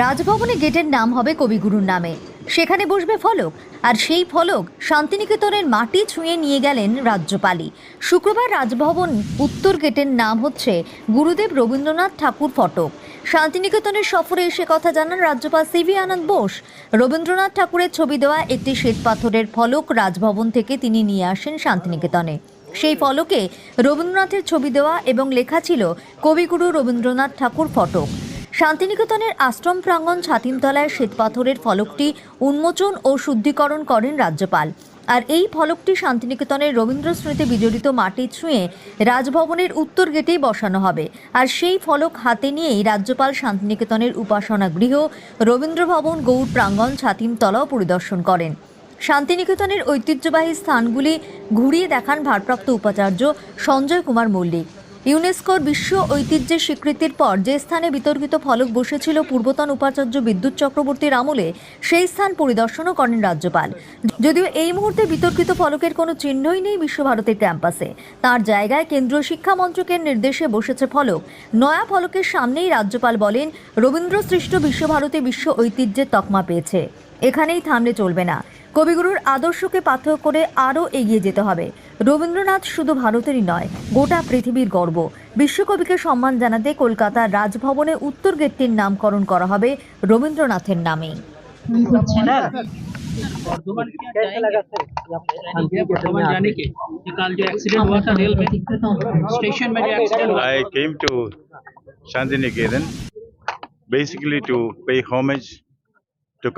রাজভবনে গেটের নাম হবে কবিগুরুর নামে। সেখানে বসবে ফলক, আর সেই ফলক শান্তিনিকেতনের মাটি ছুঁয়ে নিয়ে গেলেন রাজ্যপালই। শুক্রবার রাজভবন উত্তর গেটের নাম হচ্ছে গুরুদেব রবীন্দ্রনাথ ঠাকুর ফটক। শান্তিনিকেতনের সফরে এসে কথা জানান রাজ্যপাল সিভি আনন্দ বোস। রবীন্দ্রনাথ ঠাকুরের ছবি দেওয়া একটি শ্বেতপাথরের ফলক রাজভবন থেকে তিনি নিয়ে আসেন শান্তিনিকেতনে। সেই ফলকে রবীন্দ্রনাথের ছবি দেওয়া এবং লেখা ছিল কবিগুরু রবীন্দ্রনাথ ঠাকুর ফটক। শান্তিনিকেতনের আশ্রম প্রাঙ্গণ ছাতিমতলায় শ্বেতপাথরের ফলকটি উন্মোচন ও শুদ্ধিকরণ করেন রাজ্যপাল। আর এই ফলকটি শান্তিনিকেতনের রবীন্দ্র স্মৃতি বিজড়িত মাটি ছুঁয়ে রাজভবনের উত্তর গেটেই বসানো হবে। আর সেই ফলক হাতে নিয়েই রাজ্যপাল শান্তিনিকেতনের উপাসনা গৃহ রবীন্দ্র ভবন গৌড় প্রাঙ্গণ, ছাতিমতলাও পরিদর্শন করেন। শান্তিনিকেতনের ঐতিহ্যবাহী স্থানগুলি ঘুরিয়ে দেখান ভারপ্রাপ্ত উপাচার্য সঞ্জয় কুমার মল্লিক। ইউনেস্কোর বিশ্ব ঐতিহ্যের স্বীকৃতির পর যে স্থানে বিতর্কিত ফলক বসেছিল পূর্বতন উপাচার্য বিদ্যুৎ চক্রবর্তীর আমলে, সেই স্থান পরিদর্শনও করেন রাজ্যপাল। যদিও এই মুহূর্তে বিতর্কিত ফলকের কোনো চিহ্নই নেই বিশ্বভারতীর ক্যাম্পাসে। তার জায়গায় কেন্দ্রীয় শিক্ষা মন্ত্রকের নির্দেশে বসেছে ফলক। নয়া ফলকের সামনেই রাজ্যপাল বলেন রবীন্দ্র সৃষ্ট বিশ্বভারতী বিশ্ব ঐতিহ্যের তকমা পেয়েছে। এখানেই থামলে চলবে না। কবিগুরুর আদর্শকে পাথর করে আরও এগিয়ে যেতে হবে। রবীন্দ্রনাথ শুধু ভারতেরই নয়, গোটা পৃথিবীর গর্ব। বিশ্বকবিকে সম্মান জানাতে কলকাতার রাজভবনে উত্তর গেটটির নামকরণ করা হবে রবীন্দ্রনাথের নামে I came to Shantiniketan basically to pay homage to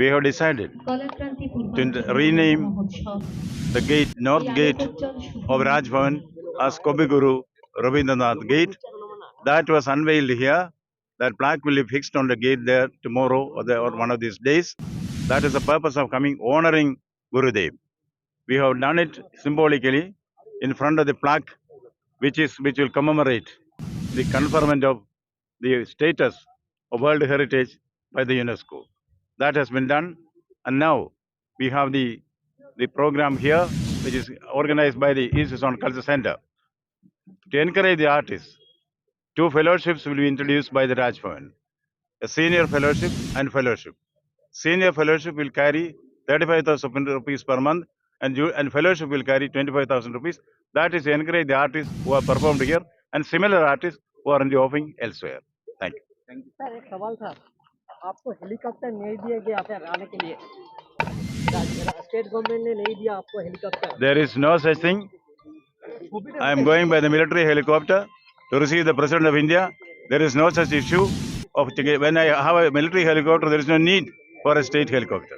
We have decided to rename the gate, north gate of Rajbhavan as Kabiguru Rabindranath Gate. That was unveiled here. That plaque will be fixed on the gate there tomorrow or, the, or one of these days. That is the purpose of coming honoring Gurudev. We have done it symbolically in front of the plaque which is which will commemorate the conferment of the status of World Heritage by the UNESCO that has been done. And now we have the, the program here, which is organized by the East Zone Culture Center. To encourage the artists, two fellowships will be introduced by the Raj a senior fellowship and fellowship. Senior fellowship will carry 35,000 rupees per month and, and fellowship will carry 25,000 rupees. That is to encourage the artists who are performed here and similar artists who are in the offering elsewhere. Thank you. Thank you. आपको helicopter नहीं दिया गया फिर आने के लिए state government ने नहीं दिया आपको helicopter there is no such thing I am going by the military helicopter to receive the President of India. There is no such issue of when I have a military helicopter, there is no need for a state helicopter.